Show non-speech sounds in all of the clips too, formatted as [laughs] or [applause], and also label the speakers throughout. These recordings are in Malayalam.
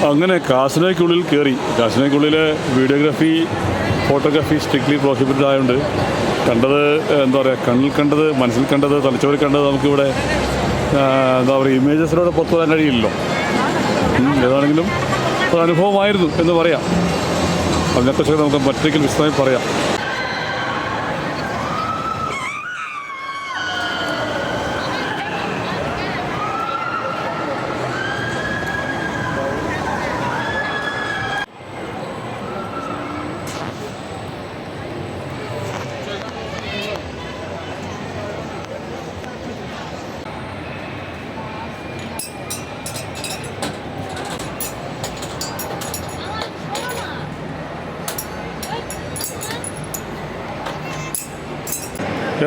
Speaker 1: അങ്ങനെ കാസിനോയ്ക്കുള്ളിൽ കയറി കാസിനോയ്ക്കുള്ളിൽ വീഡിയോഗ്രാഫി ഫോട്ടോഗ്രാഫി സ്ട്രിക്ട്ലി പ്രോഹിബിറ്റഡ് ആയതുകൊണ്ട് കണ്ടത് എന്താ പറയുക കണ്ണിൽ കണ്ടത് മനസ്സിൽ കണ്ടത് തലച്ചോറിൽ കണ്ടത് നമുക്കിവിടെ എന്താ പറയുക ഇമേജസിലൂടെ പുറത്തു വരാൻ കഴിയില്ലല്ലോ. ഏതാണെങ്കിലും ഒരു അനുഭവമായിരുന്നു എന്ന് പറയാം. അതിനെക്കുറിച്ച് നമുക്ക് മറ്റൊരിക്കൽ വിശദമായി പറയാം.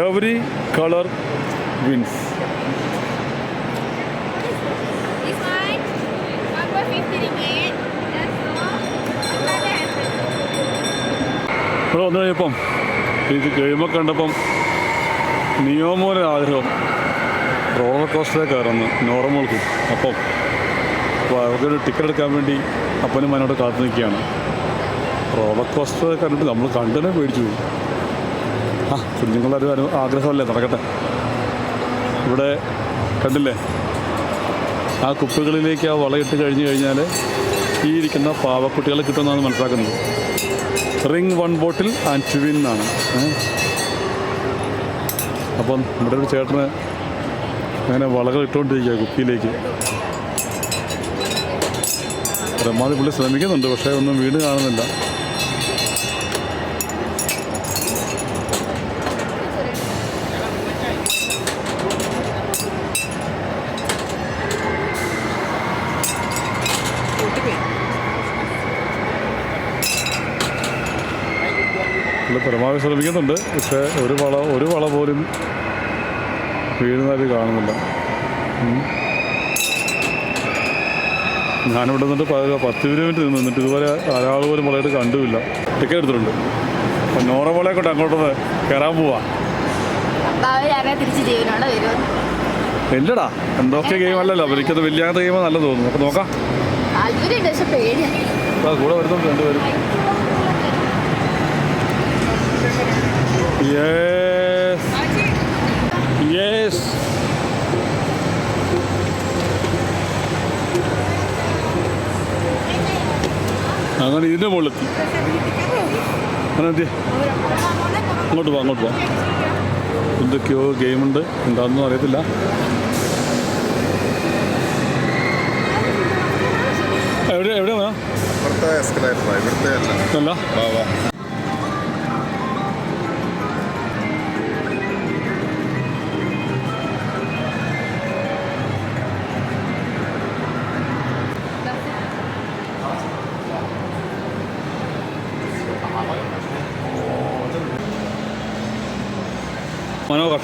Speaker 1: Every colour wins. ഇവിടെ വന്നു കഴിഞ്ഞപ്പം ഇത് കഴിയുമ്പോൾ കണ്ടപ്പം നിയോമോനെ ആഗ്രഹം. റോളർ കോസ്റ്ററിൽ കയറുന്നു. നോർമൽക്കും അപ്പം അപ്പോൾ അവർക്കൊരു ടിക്കറ്റ് എടുക്കാൻ വേണ്ടി അപ്പനും മനോട് കാത്തു നിൽക്കുകയാണ്. റോളർ കോസ്റ്റർ കണ്ടിട്ട് നമ്മൾ കണ്ടനെ പേടിച്ചു ആ കുഞ്ഞുങ്ങളുടെ ഒരു അനു ആഗ്രഹമല്ലേ നടക്കട്ടെ. ഇവിടെ കണ്ടില്ലേ? ആ കുപ്പികളിലേക്ക് ആ വളയിട്ട് കഴിഞ്ഞ് കഴിഞ്ഞാൽ ഈ ഇരിക്കുന്ന പാവക്കുട്ടികളെ കിട്ടുമെന്നാണ് മനസ്സിലാക്കുന്നത്. Ring one bottle and twin എന്നാണ്? അപ്പം നമ്മുടെ ഒരു ചേട്ടന് അങ്ങനെ വളകൾ ഇട്ടുകൊണ്ടിരിക്കുക കുപ്പിയിലേക്ക്. പരമാവധി പുള്ളി ശ്രമിക്കുന്നുണ്ട് പക്ഷേ ഒന്നും വീട് കാണുന്നില്ല. പരമാവധി ശ്രമിക്കുന്നുണ്ട്. പക്ഷേ ഒരു വള ഒരു വള പോലും വീഴുന്നതായിട്ട് കാണുന്നില്ല. ഞാനിവിടെ നിന്നിട്ട് പത്ത് മിനിറ്റ് നിന്ന് നിന്നിട്ട് ഇതുവരെ ഒരാൾ പോലും വളയിട്ട് കണ്ടുമില്ല. ടിക്കറ്റ് എടുത്തിട്ടുണ്ട്. അപ്പം നോറ വളയെ കൊണ്ട് അങ്ങോട്ടൊന്ന് കയറാൻ പോവാ. ഇല്ലടാ എന്തൊക്കെ ഗെയിം അല്ലല്ലോ. എനിക്കത് വലിയ ഗെയിം നല്ല തോന്നുന്നു. അപ്പം നോക്കാം. കൂടെ വരുന്നുണ്ട് രണ്ടുപേരും. യെസ് യെസ് അങ്ങനെ ഇതിന്റെ മുകളിലെത്തി. അങ്ങനെ എത്തി അങ്ങോട്ട് പോവാം അങ്ങോട്ട് പോവാം എന്തൊക്കെയോ ഗെയിമുണ്ട് എന്താണെന്നും അറിയത്തില്ല. എവിടെ എവിടെയാ?
Speaker 2: ഇവിടുത്തെ അല്ല.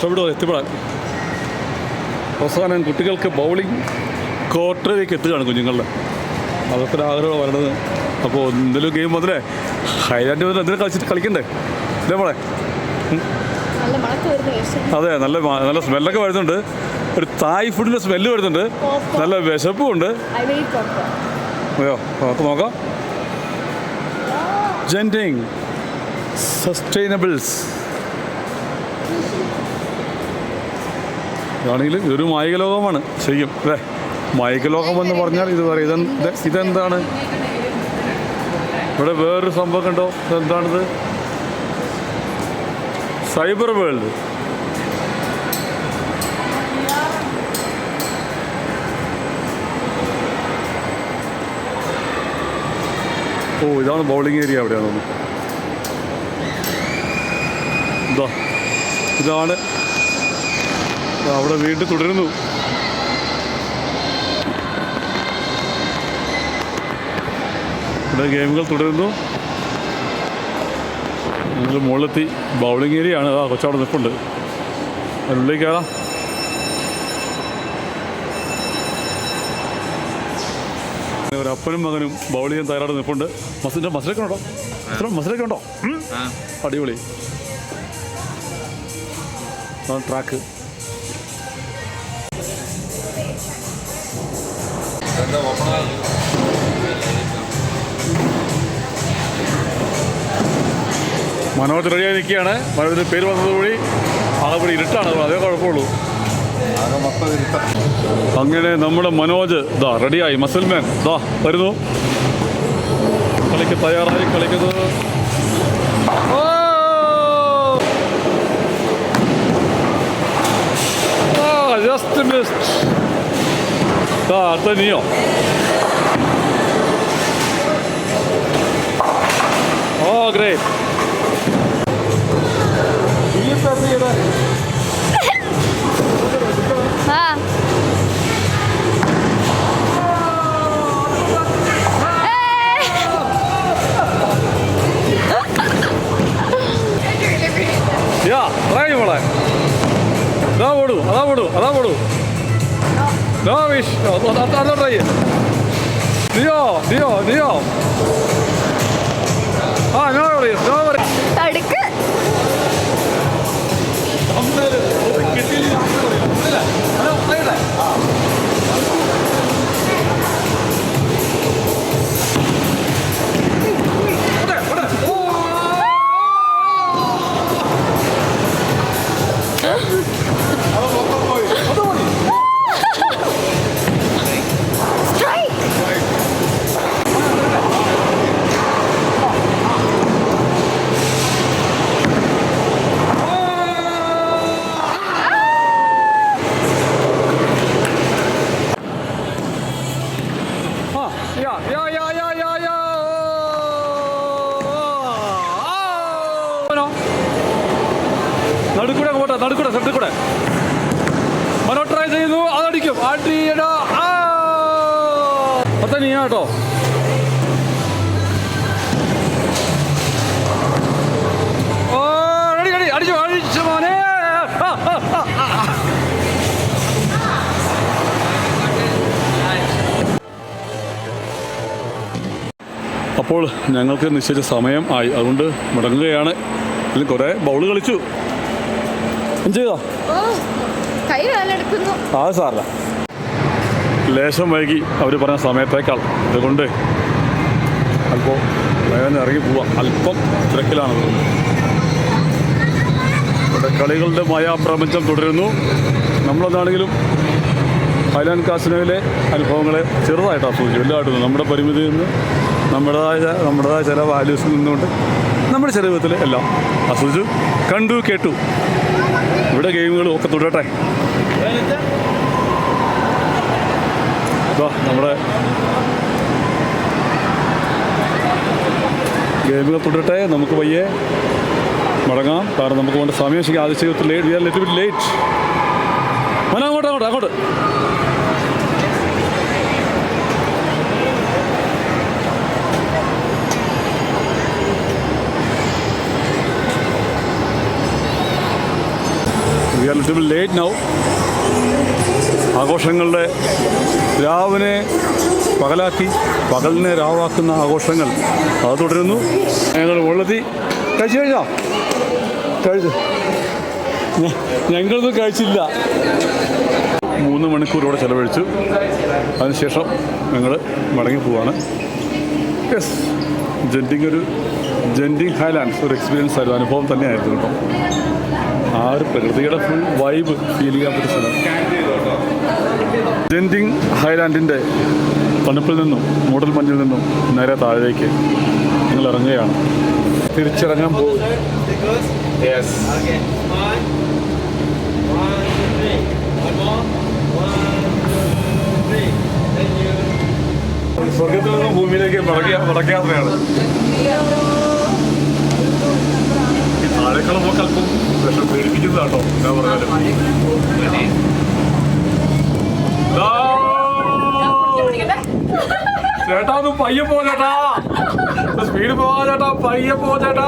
Speaker 1: കഷ്ടപ്പെടുക എത്തിപ്പെടാൻ. അവസാനം കുട്ടികൾക്ക് ബൗളിംഗ് കോർട്ടറിലേക്ക് എത്തുകയാണ് കുഞ്ഞുങ്ങളുടെ. അതൊക്കെ ആഗ്രഹം വരണത്. അപ്പോൾ എന്തെങ്കിലും ഗെയിം വന്നില്ലേ? ഹൈലാൻഡ് വന്ന് എന്തെങ്കിലും കളിച്ചിട്ട് കളിക്കണ്ടേ? ഇല്ലേ മോളെ?
Speaker 3: നല്ല മണക്ക് വരുന്ന
Speaker 1: അതെ നല്ല നല്ല സ്മെല്ലൊക്കെ വരുന്നുണ്ട്. ഒരു തായ് ഫുഡിന്റെ സ്മെല്ല് വരുന്നുണ്ട്. നല്ല വിശപ്പും ഉണ്ട്.
Speaker 3: അതെയോ
Speaker 1: അയ്യോ നമുക്ക് നോക്കാം. ജെന്റിങ് സസ്റ്റൈനബിൾസ് ഇതാണെങ്കിൽ ഇതൊരു മായിക ലോകമാണ് ശരിക്കും അല്ലേ? മായിക ലോകം എന്ന് പറഞ്ഞാൽ ഇത് പറയും ഇതെന്താണ്? ഇവിടെ വേറൊരു സംഭവം കണ്ടോ? ഇതെന്താണിത്? Cyber world. ഓ ഇതാണ് ബൗളിംഗ് ഏരിയ അവിടെയാണ് ഇതാ ഇതാണ് അവിടെ വീണ്ടും തുടരുന്നു. ഇവിടെ ഗെയിമുകൾ തുടരുന്നു. ഞങ്ങൾ മുകളിലെത്തി ബൗളിംഗ് ഏരിയ ആണ്. ആ കൊച്ചവിടെ നിൽപ്പുണ്ട്. അതിനുള്ളിലേക്ക് കയറാം. ഒരപ്പനും മകനും ബൗൾ ചെയ്യാൻ തയ്യാറായിട്ട് നിൽപ്പുണ്ട്. മസിന്റെ മസിലൊക്കെ ഉണ്ടോ? അത്ര മസിലൊക്കെ ഉണ്ടോ? അടിപൊളി. ട്രാക്ക്
Speaker 2: എന്താ ഓപ്പണായി
Speaker 1: മനോജ് റെഡിയായി നിൽക്കുകയാണ്. മനോജിന്റെ പേര് വന്നതുകൂടി ആകെപ്പടി ഇരുട്ടാണ്. അതേ കുഴപ്പമുള്ളൂ. അങ്ങനെ നമ്മുടെ മനോജ് ദാ റെഡിയായി. മസൽമാൻ ദാ വരുന്നു. കളിക്ക് തയ്യാറായി കളിക്കുന്നത് ജസ്റ്റ് മിസ്റ്റ് ആ, അടുത്ത നീയോ ഓ ഗ്രേറ്റ്
Speaker 3: ആ
Speaker 1: യാ ട്രൈ മോളെ. അതാ ഓടൂ അതാ ഓടൂ അതാ ഓടൂ നോ വിഷ് അതോ ട്രൈ ദിയോ ദിയോ ദിയോ ആ നോ വറീസ് നോ വറീസ് അത്ത നീ കേട്ടോ ഓ റെഡി റെഡി അടിച്ചു അടിച്ചു മോനെ. അപ്പോൾ ഞങ്ങൾക്ക് നിശ്ചയിച്ച സമയം ആയി. അതുകൊണ്ട് മുടങ്ങുകയാണ്. ഇതിൽ കുറേ ബൗൾ കളിച്ചു. ചെയ്തോ?
Speaker 3: ഓ കൈ വേലെടുക്കുന്നു
Speaker 1: ആ സാറില്ല ലേശം വൈകി അവർ പറഞ്ഞ സമയത്തേക്കാൾ അതുകൊണ്ട് അല്പം വേഗം ഇറങ്ങി പോവാം. അല്പം തിരക്കിലാണ് ഇവിടെ കളികളുടെ മായാപ്രപഞ്ചം തുടരുന്നു. നമ്മളെന്താണെങ്കിലും ഹൈലാൻഡ് കാസിനോയിലെ അനുഭവങ്ങളെ ചെറുതായിട്ട് ആസ്വദിച്ചു വലുതായിട്ടൊന്നും നമ്മുടെ പരിമിതിയിൽ നിന്ന് നമ്മുടേതായ നമ്മുടേതായ ചില വാല്യൂസിൽ നിന്നുകൊണ്ട് നമ്മുടെ ചെറിയ വിധത്തിൽ എല്ലാം ആസ്വദിച്ചു. കണ്ടു കേട്ടു. ഇവിടെ ഗെയിമുകളും ഒക്കെ തുടരട്ടെ ഇതാ നമ്മുടെ ഗെയിമുകൾ തുടരട്ടെ. നമുക്ക് പയ്യെ മടങ്ങാം. കാരണം നമുക്ക് വേണ്ട സമയം ശരിക്കും ആദ്യ late we are little late മന അങ്ങോട്ട് അങ്ങോട്ട് അങ്ങോട്ട്. We are little late now ആഘോഷങ്ങളുടെ രാവിനെ പകലാക്കി പകലിനെ രാവാക്കുന്ന ആഘോഷങ്ങൾ അത് തുടരുന്നു. ഞങ്ങൾ ഉള്ളതി കഴിച്ചു കഴിഞ്ഞോ? കഴിച്ചു. ഞങ്ങളൊന്നും കഴിച്ചില്ല. മൂന്ന് മണിക്കൂർ ഇവിടെ ചെലവഴിച്ചു. അതിനുശേഷം ഞങ്ങൾ മടങ്ങി പോവാണ്. യെസ് ജെന്റിങ് ഒരു ജെന്റിങ് ഹൈലാൻഡ്സ് ഒരു എക്സ്പീരിയൻസ് ആയിരുന്നു. അനുഭവം തന്നെയായിരുന്നു കേട്ടോ. ആ ഒരു പ്രകൃതിയുടെ ഫുൾ വൈബ് ഫീൽ ചെയ്യാൻ സ്ഥലം. ജെന്റിങ് ഹൈലാൻഡിന്റെ തണുപ്പിൽ നിന്നും മൂടൽ മഞ്ഞിൽ നിന്നും നേരെ താഴേക്ക് നിങ്ങൾ ഇറങ്ങുകയാണ്. തിരിച്ചിറങ്ങാൻ പോകും സ്വർഗത്തിൽ നിന്നും ഭൂമിയിലേക്ക് ഈ താഴേക്കുള്ള പോക്ക് അല്പം വിഷം പേടിപ്പിക്കുന്നതാട്ടോ എന്താ പറഞ്ഞാലും! ചേട്ടാ ഒന്ന് പയ്യെ പോ ചേട്ടാ. സ്പീഡ് പോവാ ചേട്ടാ. പയ്യെ പോ ചേട്ടാ.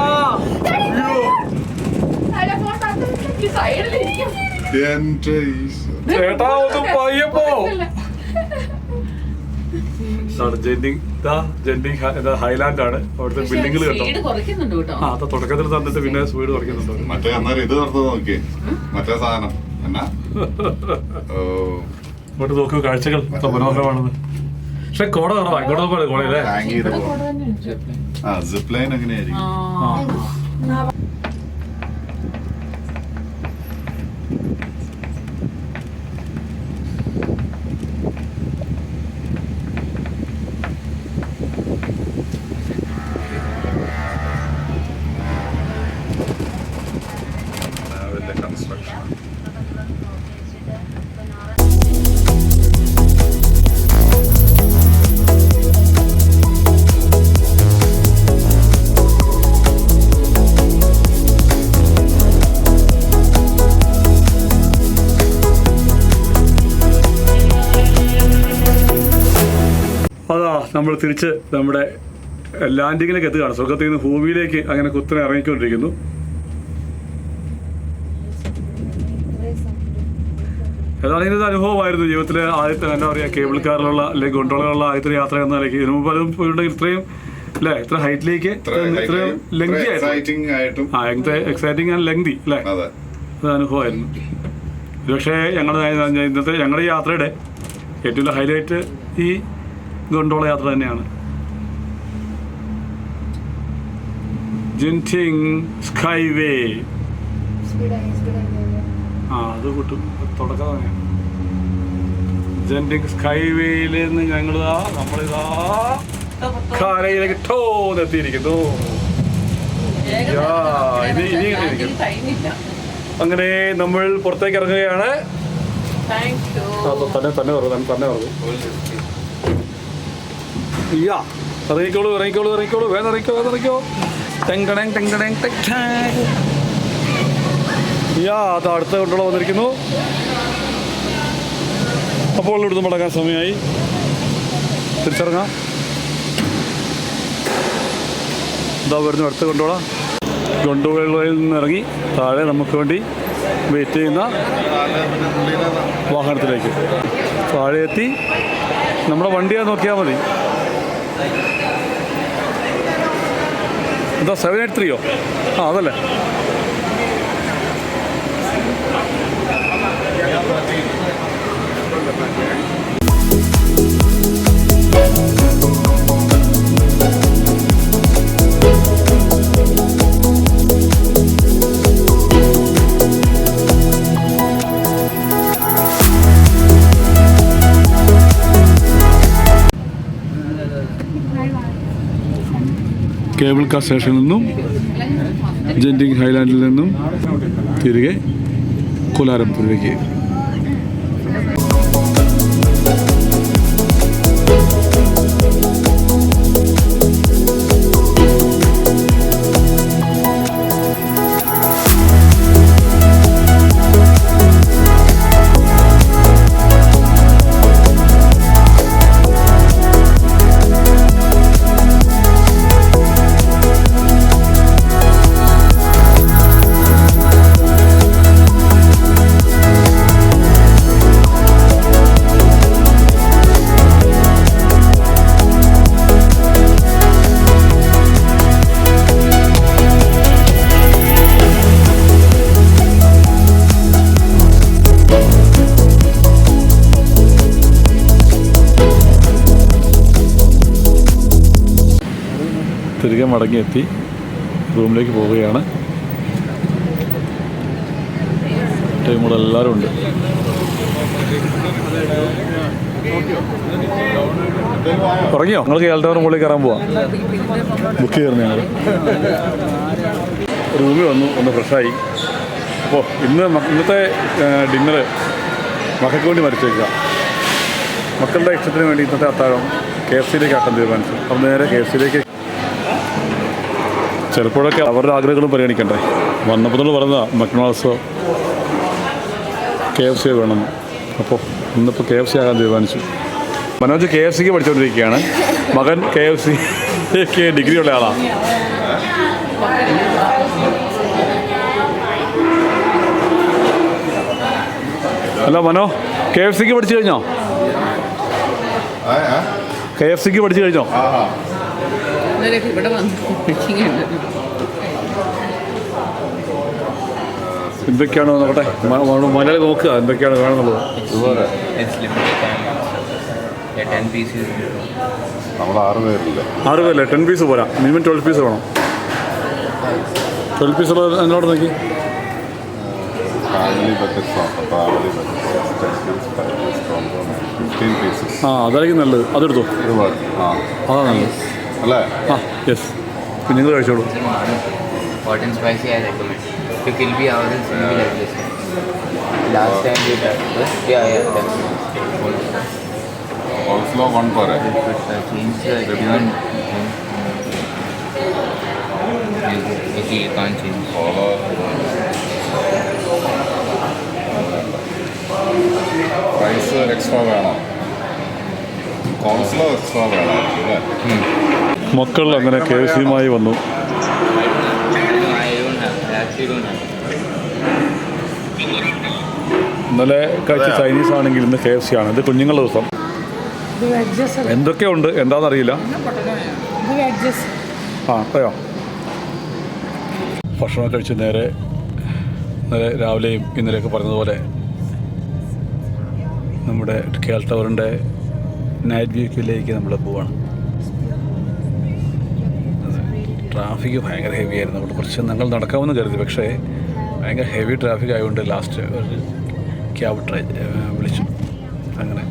Speaker 1: ചേട്ടാ ഒന്ന് പയ്യെ പോ. ജെൻഡിങ് ജെൻഡിങ് ഹൈലാൻഡ് ആണ്. അവിടുത്തെ ബിൽഡിംഗിൽ കേട്ടോ.
Speaker 4: സ്പീഡ് കുറയ്ക്കുന്നുണ്ട് കേട്ടോ.
Speaker 1: ആ അത് തുടക്കത്തിൽ തന്നിട്ട് പിന്നെ സ്പീഡ് കുറയ്ക്കുന്നുണ്ട്
Speaker 2: മറ്റേ അന്നേരം ഇത് നോക്കിയേ. മറ്റേ സാധനം. എന്നാ? [laughs]
Speaker 1: ഇങ്ങോട്ട് നോക്കൂ കാഴ്ചകൾ മനോഹരമാണെന്ന് പക്ഷെ കോട കുറവാ ഇങ്ങോട്ട് പോലെ കോടയല്ലേ
Speaker 2: ഹാങ് ചെയ്ത് പോകും ആ സിപ്പ് ലൈൻ എങ്ങനെയായിരിക്കും
Speaker 1: നമ്മൾ തിരിച്ച് നമ്മുടെ ലാൻഡിങ്ങിലേക്ക് എത്തുകയാണ്. സ്വർഗത്തിൽ നിന്ന് ഭൂമിയിലേക്ക് അങ്ങനെ കുത്തനെ ഇറങ്ങിക്കൊണ്ടിരിക്കുന്നു. അതാണ് ഇത് അനുഭവമായിരുന്നു ജീവിതത്തിലെ ആദ്യത്തെ എന്താ പറയുക കേബിൾ കാറിലുള്ള അല്ലെങ്കിൽ ഗൊണ്ടോളകളുള്ള ആദ്യത്തെ യാത്ര എന്ന നിലയ്ക്ക് ഇതിനു മുമ്പ് അതും പോയിട്ട് ഇത്രയും അല്ലേ? ഇത്ര ഹൈറ്റിലേക്ക് ഇത്രയും ലെങ്തി
Speaker 2: ആയിട്ടും
Speaker 1: ആ എക്സൈറ്റിംഗ് ആൻഡ് ലെങ്തി അല്ലേ?
Speaker 2: അതെ.
Speaker 1: അത് അനുഭവമായിരുന്നു. പക്ഷേ ഞങ്ങളുടെ ഇന്നത്തെ ഞങ്ങളുടെ യാത്രയുടെ ഏറ്റവും ഹൈലൈറ്റ് ഈ ഗൊണ്ടോള യാത്ര തന്നെയാണ്. ജിന്റിങ് സ്കൈവേ ആ അത് കിട്ടും. തുടക്കം തന്നെയാണ് ജെന്റിങ് സ്കൈവേയിൽ നിന്ന് ഞങ്ങളിതാ നമ്മളിതാ കാരയിലേക്ക് ടോന്നെത്തിയിരിക്കുന്നു ഇനി. അങ്ങനെ നമ്മൾ പുറത്തേക്ക് ഇറങ്ങുകയാണ്. തന്നെ തന്നെ പറഞ്ഞു തന്നെ തന്നെ പറഞ്ഞു യാ ഇറങ്ങിക്കോളൂ ഇറങ്ങിക്കോളൂ ഇറങ്ങിക്കോളൂ. വേഗം ഇറങ്ങിക്കോ വേഗം ഇറങ്ങിക്കോ. ടെങ്കടങ് ടെങ്കടങ് ടാങ്. യാ അത് അടുത്ത കൊണ്ടുള്ള വന്നിരിക്കുന്നു. അപ്പോൾ ഇവിടുന്ന് മടങ്ങാൻ സമയമായി. തിരിച്ചിറങ്ങാം. ഇതാ വരുന്നു അടുത്ത കൊണ്ടോളാം. കൊണ്ടുപോയിൽ നിന്ന് ഇറങ്ങി താഴെ നമുക്ക് വേണ്ടി വെയിറ്റ് ചെയ്യുന്ന വാഹനത്തിലേക്ക്. താഴെ എത്തി. നമ്മുടെ വണ്ടിയാ നോക്കിയാൽ മതി. എന്താ സെവൻ എയ്റ്റ് ത്രീയോ ആ അതല്ലേ. കേബിൾ കാർ സ്റ്റേഷനിൽ നിന്നും ജെന്റിങ് ഹൈലാൻഡിൽ നിന്നും തിരികെ കോലാലംപൂരിലേക്ക് തിരികെ മടങ്ങിയെത്തി റൂമിലേക്ക് പോവുകയാണ്. ടീമുകൾ എല്ലാവരും ഉണ്ട്. ഉറങ്ങിയോ? നിങ്ങൾ കേൾട്ടവർ മുകളിൽ കയറാൻ പോവാം. ബുക്ക് ചെയ്തിരുന്നു ഞങ്ങൾ റൂമിൽ വന്നു ഒന്ന് ഫ്രഷായി. അപ്പോൾ ഇന്ന് ഇന്നത്തെ ഡിന്നർ മക്കൾക്ക് വേണ്ടി മരിച്ചേക്കുക. മക്കളുടെ ഇഷ്ടത്തിന് വേണ്ടി ഇന്നത്തെ അത്താഴം കെ എഫ് സിയിലേക്ക് ആക്കാൻ തീരുമാനിച്ചു. അപ്പം നേരെ കെ എഫ് സിയിലേക്ക് ചിലപ്പോഴൊക്കെ അവരുടെ ആഗ്രഹങ്ങളും പരിഗണിക്കണ്ടേ? വന്നപ്പോൾ നമ്മൾ പറഞ്ഞ മക്ഡൊണാൾഡ്സോ കെ എഫ് സി വേണം. അപ്പോൾ ഇന്നിപ്പോൾ കെ എഫ് സി ആകാൻ തീരുമാനിച്ചു. മനോജ് കെ എഫ് സിക്ക് പഠിച്ചുകൊണ്ടിരിക്കുകയാണ് മകൻ കെ എഫ് സിക്ക് ഡിഗ്രി ഉള്ള ആളാണ് അല്ല മനോ കെ എഫ് സിക്ക് പഠിച്ചു കഴിഞ്ഞോ? കെ എഫ് സിക്ക് പഠിച്ചു കഴിഞ്ഞോ?
Speaker 4: ഇന്നലെയൊക്കെ ഇവിടെ വന്ന്.
Speaker 1: എന്തൊക്കെയാണോ നോക്കട്ടെ? മലയാളി നോക്കുക എന്തൊക്കെയാണ് വേണമെന്നുള്ളത്
Speaker 5: It's limited time. Yeah, 10 pieces.
Speaker 2: നമ്മൾ ആറ് പേരില്ല?
Speaker 1: ആറ് പേരല്ലേ? ടെൻ പീസ് പോരാ. മിനിമം ട്വൽവ് പീസ് വേണം. ട്വൽവ് പീസ് ഉള്ളത് എന്നോട് നോക്കി. ആ. അതായിരിക്കും നല്ലത്. അതെടുത്തോ? അതാ നല്ലത്.
Speaker 2: അല്ലേ
Speaker 1: ആ യെസ് നിങ്ങൾ കഴിച്ചോളൂ
Speaker 5: Hot and spicy, I recommend. If like this. Last time tried this. Yeah, yeah, uh, change the. You, can't change.
Speaker 2: Extra വേണോ എക്സ്ട്രാ അല്ലേ
Speaker 1: മക്കൾ അങ്ങനെ കെ എസ് സിയുമായി വന്നു. ഇന്നലെ കഴിച്ച ചൈനീസ് ആണെങ്കിൽ ഇന്ന് കെ എഫ് സി ആണ്. ഇത് കുഞ്ഞുങ്ങളുടെ ദിവസം. എന്തൊക്കെയുണ്ട്? എന്താണെന്നറിയില്ല ആ അതെയോ ഭക്ഷണം കഴിച്ച് നേരെ ഇന്നലെ രാവിലെയും ഇന്നലെയൊക്കെ പറഞ്ഞതുപോലെ നമ്മുടെ കേൾ ടവറിന്റെ നൈറ്റ് വ്യൂക്കിലേക്ക് നമ്മൾ പോവാണ്. ട്രാഫിക് ഭയങ്കര ഹെവി ആയിരുന്നു. അവിടെ കുറച്ച് ഞങ്ങൾ നടക്കാമെന്ന് കരുതി. പക്ഷേ ഭയങ്കര ഹെവി ട്രാഫിക് ആയതുകൊണ്ട് ലാസ്റ്റ് ഒരു ക്യാബ് ട്രൈ വിളിച്ചു. അങ്ങനെ.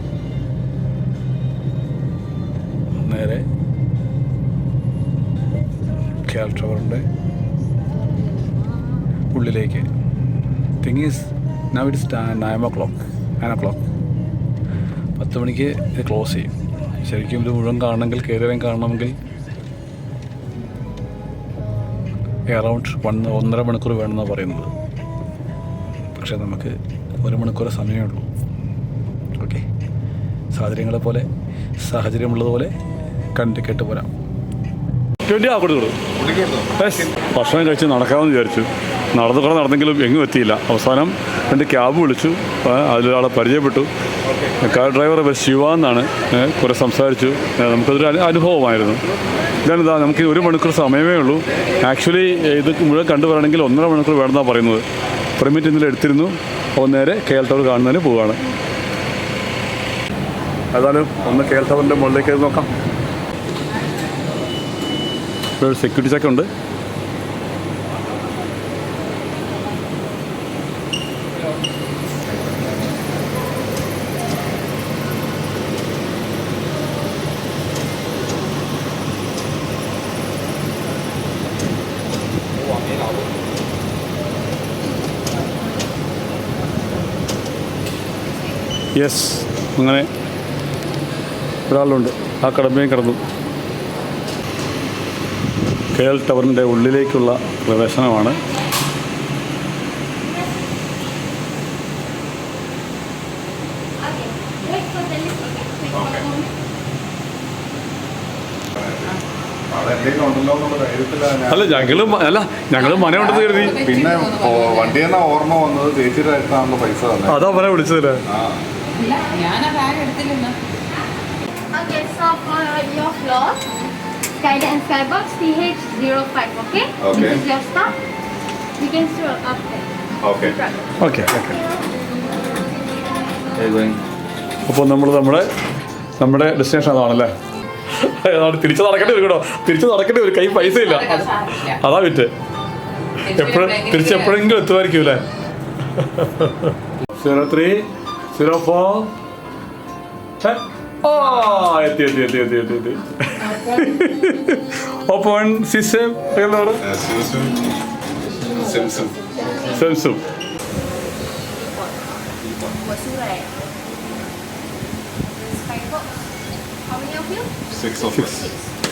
Speaker 1: നേരെ ക്യാബ് ടവറിന്റെ ഉള്ളിലേക്ക്. Thing is now it's nine o'clock nine o'clock പത്ത് മണിക്ക് ഇത് ക്ലോസ് ചെയ്യും. ശരിക്കും ഇത് മുഴുവൻ കാണണമെങ്കിൽ കയറിയും കാണണമെങ്കിൽ എറൗണ്ട് വൺ ഒന്നര മണിക്കൂർ വേണമെന്നാണ് പറയുന്നത്. പക്ഷേ നമുക്ക് ഒരു മണിക്കൂർ സമയമേ ഉള്ളൂ. ഓക്കെ. സാഹചര്യങ്ങളെ പോലെ സാഹചര്യമുള്ളതുപോലെ കണ്ട് കേട്ട് പോരാം. ട്വന്റി ആ കൊടുത്തു ഭക്ഷണം കഴിച്ച് നടക്കാമെന്ന് വിചാരിച്ചു. നടന്നു കൂടെ നടന്നെങ്കിലും എങ്ങും എത്തിയില്ല. അവസാനം രണ്ട് ക്യാബ് വിളിച്ചു. അതിലൊരാളെ പരിചയപ്പെട്ടു. കാർ ഡ്രൈവർ പേര് ശിവ എന്നാണ്. കുറെ സംസാരിച്ചു. നമുക്കതൊരു അനുഭവമായിരുന്നു. ഞാനിതാ നമുക്ക് ഒരു മണിക്കൂർ സമയമേ ഉള്ളൂ. ആക്ച്വലി ഇത് മുഴുവൻ കണ്ടു പറയണമെങ്കിൽ ഒന്നര മണിക്കൂർ വേണമെന്നാണ് പറയുന്നത്. പെർമിറ്റ് ഇന്നലെ എടുത്തിരുന്നു. അപ്പോൾ നേരെ കെ എൽ ടവർ കാണുന്നതിന് പോവുകയാണ് ഏതായാലും ഒന്ന് കെ എൽ ടവറിന്റെ മുകളിലേക്ക് നോക്കാം. ഒരു സെക്യൂരിറ്റി ചെക്ക് ഉണ്ട്. യെസ് അങ്ങനെ ഒരാളുണ്ട്. ആ കടമ്പയും കടന്നു. കെ എൽ ടവറിന്റെ ഉള്ളിലേക്കുള്ള പ്രവേശനമാണ്. അല്ല ഞങ്ങളും അല്ല ഞങ്ങളും ഞങ്ങൾ മനമുണ്ടെന്ന് കരുതി.
Speaker 2: പിന്നെ വണ്ടി ഓർമ്മ വന്നത്? ചേച്ചിയുടെ പൈസ
Speaker 1: അതാ അവനെ വിളിച്ചതല്ലേ
Speaker 2: ആ.
Speaker 4: ഇല്ല ഞാൻ ആ ബാഗ് എടുത്തില്ലെന്ന്.
Speaker 3: Okay, so for your floor, Skydance Skybox TH05, okay?
Speaker 2: Okay.
Speaker 3: This is your stop. You can stroll up there.
Speaker 2: Okay
Speaker 1: okay okay
Speaker 5: They're
Speaker 1: അപ്പോൾ നമ്മൾ നമ്മുടെ നമ്മുടെ ഡെസ്റ്റിനേഷൻ അതാണല്ലേ? അതാണ് തിരിച്ചു നടക്കേണ്ടി വരും കേട്ടോ. തിരിച്ചു നടക്കേണ്ടി വരും. കൈ പൈസ ഇല്ല. അതാ വിറ്റ്. എപ്പോഴും തിരിച്ചെപ്പോഴെങ്കിലും എത്തുമായിരിക്കും അല്ലേ? Zero three So don't. Check. Oh, etti etti etti etti etti. Open system.
Speaker 2: Hello.
Speaker 1: Samsung.
Speaker 3: Samsung. Samsung. 我输了。Six of
Speaker 1: us.
Speaker 5: Six.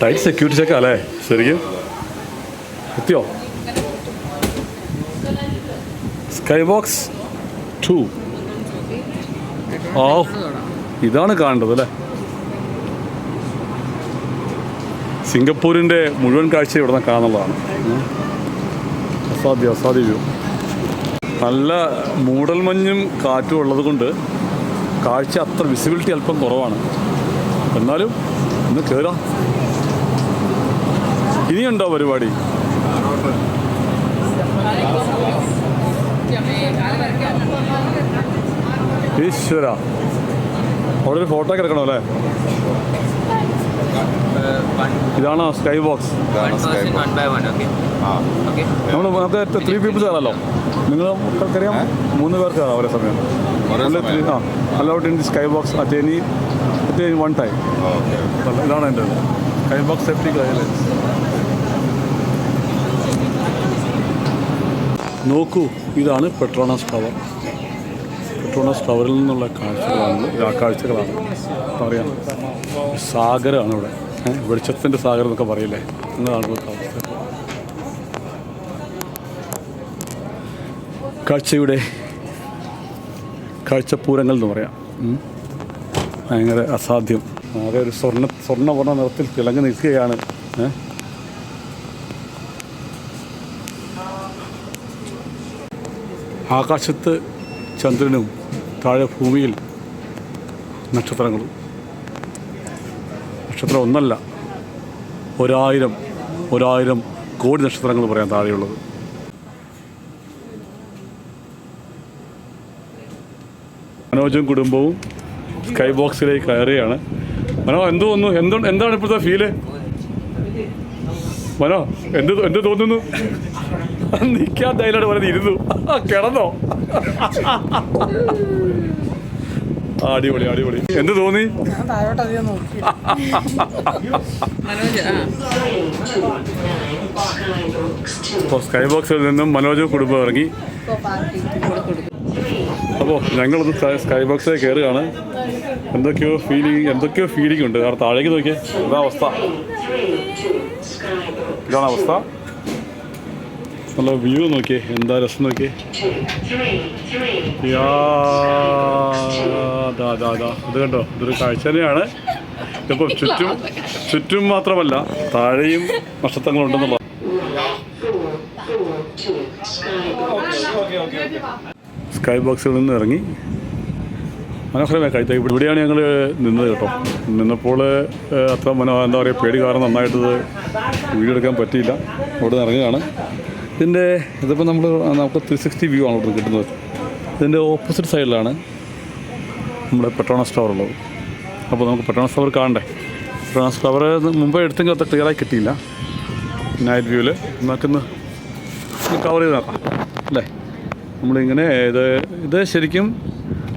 Speaker 1: Tight security ചെക്കാ അല്ലേ ശരിക്കും? എത്തിയോ? സ്കൈ ബോക്സ് ടു ഓ ഇതാണ് കാണേണ്ടത് അല്ലേ? സിംഗപ്പൂരിന്റെ മുഴുവൻ കാഴ്ച ഇവിടെ നിന്ന് കാണുന്നതാണ്. അസാധ്യ അസാധ്യ. വ്യൂ നല്ല മൂടൽമഞ്ഞും കാറ്റും ഉള്ളത് കൊണ്ട് കാഴ്ച അത്ര വിസിബിലിറ്റി അല്പം കുറവാണ്. എന്നാലും ഒന്ന് കയറാം ഇനിയുണ്ടോ പരിപാടി? ഈശ്വര. അവിടെ ഒരു ഫോട്ടോ കിടക്കണോ അല്ലേ? ഇതാണ് സ്കൈ ബോക്സ്. നമ്മൾ നേരത്തെ ത്രീ പീപ്പിൾസ് ആണല്ലോ. നിങ്ങൾ അറിയാം മൂന്ന് പേർക്ക് കയറാം ഒരേ സമയം. ആ. Allowed in the sky box at any at any one time
Speaker 2: okay.
Speaker 1: ഇതാണ് എന്റെ സ്കൈ ബോക്സ് സേഫ്റ്റി ഗൈഡ്ലൈൻസ് നോക്കൂ ഇതാണ് പെട്രോണസ് ടവർ പെട്രോണസ് ടവറിൽ നിന്നുള്ള കാഴ്ചകളാണ്. ഇത് ആ കാഴ്ചകളാണ്. പറയുക സാഗരമാണ് ഇവിടെ. വെളിച്ചത്തിന്റെ സാഗരം എന്നൊക്കെ പറയില്ലേ? എന്നതാണ് ഇവിടുത്തെ അവസ്ഥ? കാഴ്ചയുടെ കാഴ്ചപ്പൂരങ്ങൾ എന്ന് പറയാം. ഭയങ്കര അസാധ്യം. ആകെ ഒരു സ്വർണ സ്വർണവർണ നിറത്തിൽ തിളങ്ങി നിൽക്കുകയാണ്? ആകാശത്ത് ചന്ദ്രനും താഴെ ഭൂമിയിൽ നക്ഷത്രങ്ങളും. നക്ഷത്രം ഒന്നല്ല. ഒരായിരം ഒരായിരം കോടി നക്ഷത്രങ്ങൾ പറയാൻ താഴെയുള്ളത്. മനോജും കുടുംബവും സ്കൈ ബോക്സിലേക്ക് കയറുകയാണ്. മനോ എന്ത് തോന്നുന്നു എന്തോ എന്താണ് ഇപ്പോഴത്തെ ഫീൽ? മനോ എന്ത് എന്ത് തോന്നുന്നു? നിൽക്കാൻ ധൈര്യമായിട്ട് പറഞ്ഞ് ഇരുന്നു. കിടന്നോ. അടിപൊളി അടിപൊളി. എന്ത് തോന്നി?
Speaker 4: മനോജ് ആ.
Speaker 1: അപ്പോൾ സ്കൈ ബോക്സിൽ നിന്നും മനോജ് കുടുംബം ഇറങ്ങി. അപ്പോൾ ഞങ്ങളൊന്ന് സ്കൈ- സ്കൈ ബോക്സിൽ കയറുകയാണ് എന്തൊക്കെയോ ഫീലിംഗ് എന്തൊക്കെയോ ഫീലിംഗ് ഉണ്ട്. കാരണം താഴേക്ക് നോക്കിയേ. ഇതാ അവസ്ഥ. ഇതാണ് അവസ്ഥ. നല്ല വ്യൂ നോക്കിയേ എന്താ രസം നോക്കിയേ ദാ, ദാ. ഇത് കണ്ടോ? ഇതൊരു കാഴ്ച തന്നെയാണ്. ഇപ്പം ചുറ്റും ചുറ്റും മാത്രമല്ല താഴെയും നക്ഷത്രങ്ങളുണ്ടെന്നുള്ള സ്കൈ ബോക്സിൽ നിന്ന് ഇറങ്ങി. മനോഹരമായ കാഴ്ച. ഇവിടെ ഇവിടെയാണ് ഞങ്ങൾ നിന്നത് കേട്ടോ. നിന്നപ്പോൾ അത്ര മനോ എന്താ പറയുക പേടി കാരണം നന്നായിട്ടത് വീഡിയോ എടുക്കാൻ പറ്റിയില്ല. അവിടെ നിന്ന് ഇറങ്ങുകയാണ്. ഇതിന്റെ ഇതിപ്പോൾ നമ്മൾ നമുക്ക് ത്രീ സിക്സ്റ്റി വ്യൂ ആണ് ഇവിടെ കിട്ടുന്നത്. ഇതിന്റെ ഓപ്പോസിറ്റ് സൈഡിലാണ് നമ്മുടെ പെട്രോണസ് ടവർ ഉള്ളത്. അപ്പോൾ നമുക്ക് പെട്രോണസ് ടവർ കാണണ്ടേ? പെട്രോണസ് ടവർ മുമ്പേ എടുത്തെങ്കിൽ അത്ര ക്ലിയറായി കിട്ടിയില്ല. നൈറ്റ് വ്യൂവിൽ നമുക്കൊന്ന് കവർ ചെയ്ത് നോക്കാം. അല്ലേ? നമ്മളിങ്ങനെ ഇത് ഇത് ശരിക്കും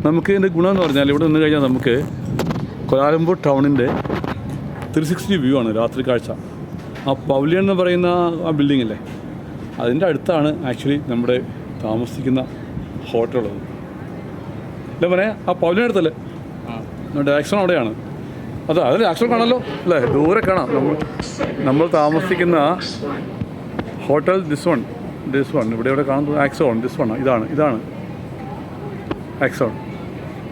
Speaker 1: നമുക്ക് ഇതിന്റെ ഗുണം എന്ന് പറഞ്ഞാൽ ഇവിടെ നിന്ന് കഴിഞ്ഞാൽ നമുക്ക് കൊലാലംപൂർ ടൗണിന്റെ ത്രീ സിക്സ്റ്റി വ്യൂ ആണ് രാത്രി കാഴ്ച. ആ പവലിയൻ എന്ന് പറയുന്ന ആ ബിൽഡിംഗ് അല്ലേ അതിന്റെ അടുത്താണ് ആക്ച്വലി നമ്മുടെ താമസിക്കുന്ന ഹോട്ടൽ ഹോട്ടലുള്ളത്. അല്ലേ പറയാ ആ പൗലിന്റെ അടുത്തല്ലേ? ആക്സൺ അവിടെയാണ്. അതെ അതിൽ ആക്ഷൻ കാണാമല്ലോ അല്ലേ ദൂരെ കാണാം. നമ്മൾ നമ്മൾ താമസിക്കുന്ന hotel this one this one ഇവിടെ ഇവിടെ കാണുന്നത് ആക്സോൺ ദിസ് വൺ ഇതാണ് ഇതാണ് ആക്സോൺ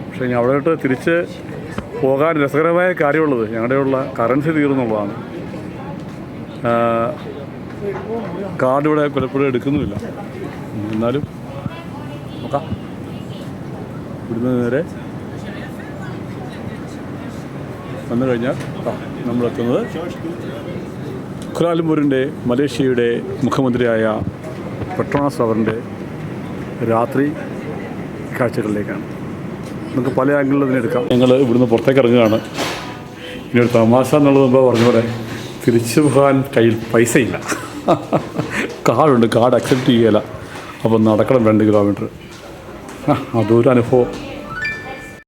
Speaker 1: പക്ഷേ ഇനി അവിടോട്ട് തിരിച്ച് പോകാൻ രസകരമായ കാര്യമുള്ളത് ഞങ്ങളുടെ ഉള്ള കറൻസി തീർന്നുള്ളതാണ് കാർഡ് ഇവിടെ പലപ്പോഴും എടുക്കുന്നുമില്ല എന്നാലും നോക്കാം. ഇവിടുന്ന് നേരെ വന്നു കഴിഞ്ഞാൽ നമ്മളെത്തുന്നത് കുലാലംപൂരിന്റെ മലേഷ്യയുടെ മുഖ്യമന്ത്രിയായ പെട്രോണാസ് അവറിന്റെ രാത്രി കാഴ്ചകളിലേക്കാണ്. നമുക്ക് പല ആംഗിളിൽ ഇതിനെടുക്കാം ഞങ്ങൾ ഇവിടുന്ന് പുറത്തേക്ക് ഇറങ്ങുകയാണ്. ഇനി ഒരു തമാശ എന്നുള്ളത് മുമ്പ് പറഞ്ഞ തിരിച്ചു പോകാൻ കയ്യിൽ പൈസയില്ല. കാർഡുണ്ട് കാർഡ് അക്സെപ്റ്റ് ചെയ്യല. അപ്പം നടക്കണം രണ്ട് കിലോമീറ്റർ അതൊരു അനുഭവം.